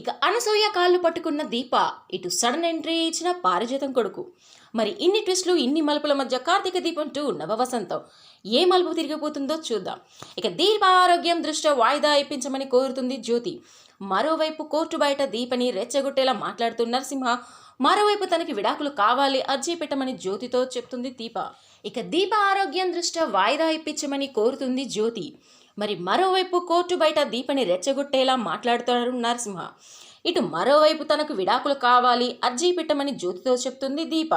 ఇక అనసూయ కాళ్ళు పట్టుకున్న దీప ఇటు సడన్ ఎంట్రీ ఇచ్చిన పారిజాతం కొడుకు. మరి ఇన్ని ట్విస్టులు ఇన్ని మలుపుల మధ్య కార్తీక దీపం టూ నవవసంతం ఏ మలుపు తిరిగిపోతుందో చూద్దాం. ఇక దీప ఆరోగ్యం దృష్ట్యా వాయిదా ఇప్పించమని కోరుతుంది జ్యోతి. మరోవైపు కోర్టు బయట దీపని రెచ్చగొట్టేలా మాట్లాడుతూ నరసింహ మరోవైపు తనకి విడాకులు కావాలి అర్జీ పెట్టమని జ్యోతితో చెప్తుంది దీప. ఇక దీప ఆరోగ్యం దృష్ట్యా వాయిదా ఇప్పించమని కోరుతుంది జ్యోతి. మరి మరోవైపు కోర్టు బయట దీపని రెచ్చగొట్టేలా మాట్లాడుతారు నరసింహ. ఇటు మరోవైపు తనకు విడాకులు కావాలి అర్జీ పెట్టమని జ్యోతితో చెప్తుంది దీప.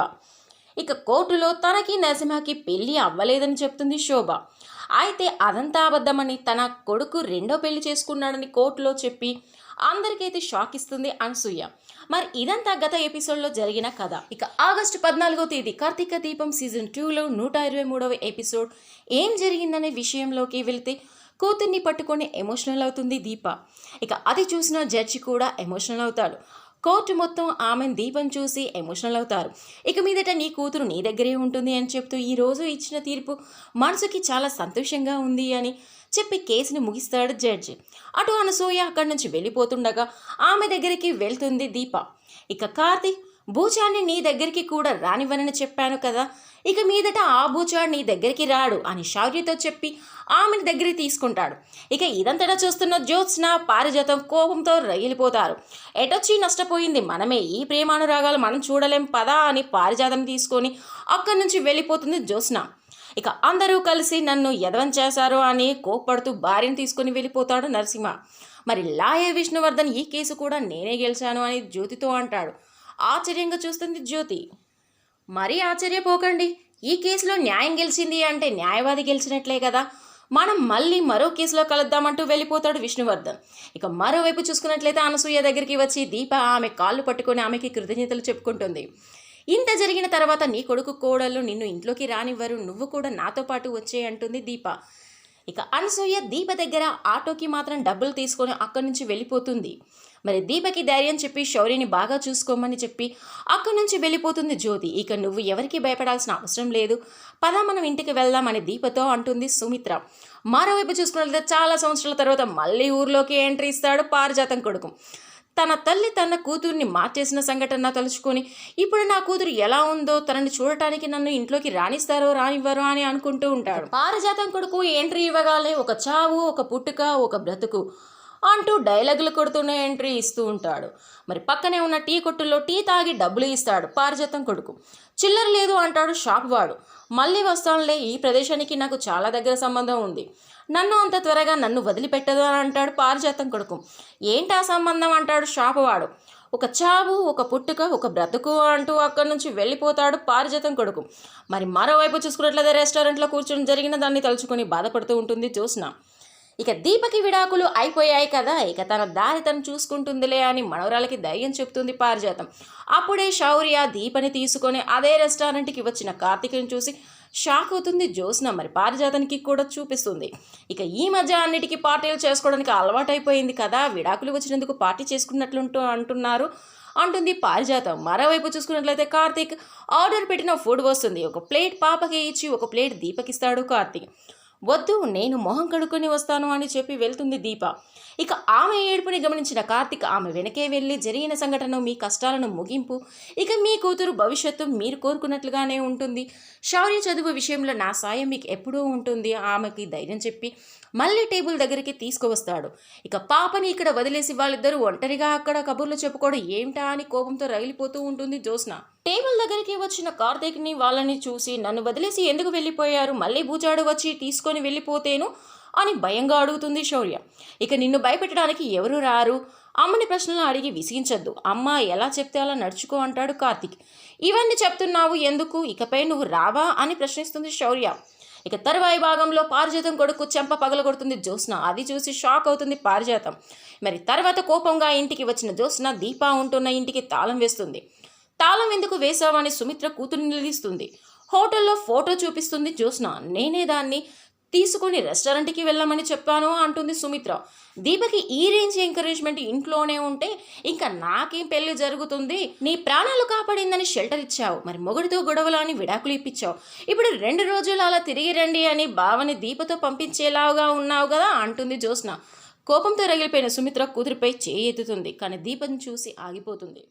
ఇక కోర్టులో తనకి నరసింహకి పెళ్ళి అవ్వలేదని చెప్తుంది శోభ. అయితే అదంతా అబద్ధమని తన కొడుకు రెండో పెళ్ళి చేసుకున్నాడని కోర్టులో చెప్పి అందరికైతే షాక్ ఇస్తుంది అనసూయ. మరి ఇదంతా గత ఎపిసోడ్లో జరిగిన కథ. ఇక ఆగస్టు పద్నాలుగో తేదీ కార్తీక దీపం సీజన్ టూలో నూట ఇరవై మూడవ ఎపిసోడ్ ఏం జరిగిందనే విషయంలోకి వెళితే కూతుర్ని పట్టుకొని ఎమోషనల్ అవుతుంది దీప. ఇక అది చూసిన జడ్జి కూడా ఎమోషనల్ అవుతాడు. కోర్టు మొత్తం ఆమెను దీపం చూసి ఎమోషనల్ అవుతారు. ఇక మీదట నీ కూతురు నీ దగ్గరే ఉంటుంది అని చెప్తూ ఈ రోజు ఇచ్చిన తీర్పు మనసుకి చాలా సంతోషంగా ఉంది అని చెప్పి కేసుని ముగిస్తాడు జడ్జి. అటు అనసూయ అక్కడి నుంచి వెళ్ళిపోతుండగా ఆమె దగ్గరికి వెళ్తుంది దీప. ఇక కార్తీక్ భూచాన్ని నీ దగ్గరికి కూడా రానివ్వనని చెప్పాను కదా. ఇక మీదట ఆ భూచాడు నీ దగ్గరికి రాడు అని శౌర్యతో చెప్పి ఆమెను దగ్గరికి తీసుకుంటాడు. ఇక ఇదంతటా చూస్తున్న జ్యోత్స్న పారిజాతం కోపంతో రగిలిపోతారు. ఎటొచ్చి నష్టపోయింది మనమే? ఈ ప్రేమానురాగాలు మనం చూడలేం పదా అని పారిజాతం తీసుకొని అక్కడి నుంచి వెళ్ళిపోతుంది జ్యోత్స్న. ఇక అందరూ కలిసి నన్ను యదవం చేశారు అని కోప్పడుతూ భార్యను తీసుకుని వెళ్ళిపోతాడు నరసింహ. మరి లాయ విష్ణువర్ధన్ ఈ కేసు కూడా నేనే గెలిచాను అని జ్యోతితో అంటాడు. ఆశ్చర్యంగా చూస్తుంది జ్యోతి. మరీ ఆశ్చర్యపోకండి. ఈ కేసులో న్యాయం గెలిచింది అంటే న్యాయవాది గెలిచినట్లే కదా. మనం మళ్ళీ మరో కేసులో కలుద్దామంటూ వెళ్ళిపోతాడు విష్ణువర్ధన్. ఇక మరోవైపు చూసుకున్నట్లయితే అనసూయ దగ్గరికి వచ్చి దీప ఆమె కాళ్ళు పట్టుకొని ఆమెకి కృతజ్ఞతలు చెప్పుకుంటుంది. ఇంత జరిగిన తర్వాత నీ కొడుకు కోడళ్ళు నిన్ను ఇంట్లోకి రానివ్వరు. నువ్వు కూడా నాతో పాటు వచ్చే అంటుంది దీప. ఇక అనసూయ దీప దగ్గర ఆటోకి మాత్రం డబ్బులు తీసుకొని అక్కడి నుంచి వెళ్ళిపోతుంది. మరి దీపకి ధైర్యం చెప్పి శౌర్యని బాగా చూసుకోమని చెప్పి అక్కడి నుంచి వెళ్ళిపోతుంది జ్యోతి. ఇక నువ్వు ఎవరికి భయపడాల్సిన అవసరం లేదు. పద మనం ఇంటికి వెళ్దామని దీపతో అంటుంది సుమిత్ర. మరోవైపు చూసుకున్నట్లయితే చాలా సంవత్సరాల తర్వాత మళ్ళీ ఊర్లోకి ఎంట్రీ ఇస్తాడు పారిజాతం కొడుకు. తన తల్లి తన కూతుర్ని మార్చేసిన సంఘటన తలుచుకొని ఇప్పుడు నా కూతురు ఎలా ఉందో తనని చూడటానికి నన్ను ఇంట్లోకి రాణిస్తారో రానివ్వరో అని అనుకుంటూ ఉంటాడు. పారిజాతం కొడుకు ఎంట్రీ ఇవ్వగానే ఒక చావు ఒక పుట్టుక ఒక బ్రతుకు. అంటూ డైలాగులు కొడుతూనే ఎంట్రీ ఇస్తూ ఉంటాడు. మరి పక్కనే ఉన్న టీ కొట్టులో టీ తాగి డబ్బులు ఇస్తాడు పారిజాతం కొడుకు. చిల్లర లేదు అంటాడు షాప్ వాడు. మళ్ళీ వస్తానులే ఈ ప్రదేశానికి నాకు చాలా దగ్గర సంబంధం ఉంది. నన్ను అంత త్వరగా నన్ను వదిలిపెట్టదు అని అంటాడు పారిజాతం కొడుకు. ఏంటి ఆ సంబంధం అంటాడు షాప్ వాడు. ఒక చావు ఒక పుట్టుక ఒక బ్రతుకు అంటూ అక్కడి నుంచి వెళ్ళిపోతాడు పారిజాతం కొడుకు. మరి మరోవైపు చూసుకున్నట్లయితే రెస్టారెంట్లో కూర్చొని జరిగిన దాన్ని తలుచుకొని బాధపడుతూ ఉంటుంది జ్యోత్స్న. ఇక దీపకి విడాకులు అయిపోయాయి కదా ఇక తన దారి తను చూసుకుంటుందిలే అని మనవరాలకి ధైర్యం చెప్తుంది పారిజాతం. అప్పుడే శౌర్య దీపని తీసుకొని అదే రెస్టారెంట్కి వచ్చిన కార్తీక్ని చూసి షాక్ అవుతుంది జ్యోత్స్న. మరి పారిజాతానికి కూడా చూపిస్తుంది. ఇక ఈ మధ్య అన్నిటికీ పార్టీలు చేసుకోవడానికి అలవాటైపోయింది కదా విడాకులు వచ్చినందుకు పార్టీ చేసుకున్నట్లుంటూ అంటున్నారు. అంటుంది పారిజాతం. మరోవైపు చూసుకున్నట్లయితే కార్తీక్ ఆర్డర్ పెట్టిన ఫుడ్ వస్తుంది. ఒక ప్లేట్ పాపకి ఇచ్చి ఒక ప్లేట్ దీపకిస్తాడు కార్తీక్. వద్దు నేను మొహం కడుక్కొని వస్తాను అని చెప్పి వెళ్తుంది దీప. ఇక ఆమె ఏడుపుని గమనించిన కార్తిక్ ఆమె వెనకే వెళ్ళి జరిగిన సంఘటన మీ కష్టాలను ముగింపు ఇక మీ కూతురు భవిష్యత్తు మీరు కోరుకున్నట్లుగానే ఉంటుంది. శౌర్య చదువు విషయంలో నా సాయం మీకు ఎప్పుడూ ఉంటుంది ఆమెకి ధైర్యం చెప్పి మళ్ళీ టేబుల్ దగ్గరికి తీసుకువస్తాడు. ఇక పాపని ఇక్కడ వదిలేసి వాళ్ళిద్దరూ ఒంటరిగా అక్కడ కబుర్లు చెప్పుకోవడం ఏమిటా అని కోపంతో రగిలిపోతూ ఉంటుంది జ్యోత్స్న. టేబుల్ దగ్గరికి వచ్చిన కార్తీక్ని వాళ్ళని చూసి నన్ను వదిలేసి ఎందుకు వెళ్ళిపోయారు? మళ్ళీ భూజాడు వచ్చి తీసుకొని వెళ్ళిపోతేను? అని భయంగా అడుగుతుంది శౌర్య. ఇక నిన్ను భయపెట్టడానికి ఎవరు రారు? అమ్మని ప్రశ్నలు అడిగి విసిగించద్దు. అమ్మ ఎలా చెప్తే అలా నడుచుకో అంటాడు కార్తీక్. ఇవన్నీ చెప్తున్నావు ఎందుకు? ఇకపై నువ్వు రావా? అని ప్రశ్నిస్తుంది శౌర్య. ఇక తరువాయి భాగంలో పారిజాతం కొడుకు చెంప పగలగొడుతుంది జ్యోత్స్న. అది చూసి షాక్ అవుతుంది పారిజాతం. మరి తర్వాత కోపంగా ఇంటికి వచ్చిన జ్యోత్స్న దీపా ఉంటున్న ఇంటికి తాళం వేస్తుంది. తాళం ఎందుకు వేశావని సుమిత్ర కూతురు నిలదీస్తుంది. హోటల్లో ఫోటో చూపిస్తుంది జ్యోత్స్న. నేనే దాన్ని తీసుకొని రెస్టారెంట్కి వెళ్ళమని చెప్పాను అంటుంది సుమిత్ర. దీపకి ఈ రేంజ్ ఎంకరేజ్మెంట్ ఇంట్లోనే ఉంటే ఇంకా నాకేం పెళ్ళి జరుగుతుంది? నీ ప్రాణాలు కాపాడిందని షెల్టర్ ఇచ్చావు. మరి మొగుడితో గొడవలు అని విడాకులు ఇప్పించావు. ఇప్పుడు రెండు రోజులు అలా తిరిగి రండి అని భావని దీపతో పంపించేలాగా ఉన్నావు కదా అంటుంది జ్యోత్స్న. కోపంతో రగిలిపోయిన సుమిత్ర కూతురిపై చేయి ఎత్తుతుంది. కానీ దీపం చూసి ఆగిపోతుంది.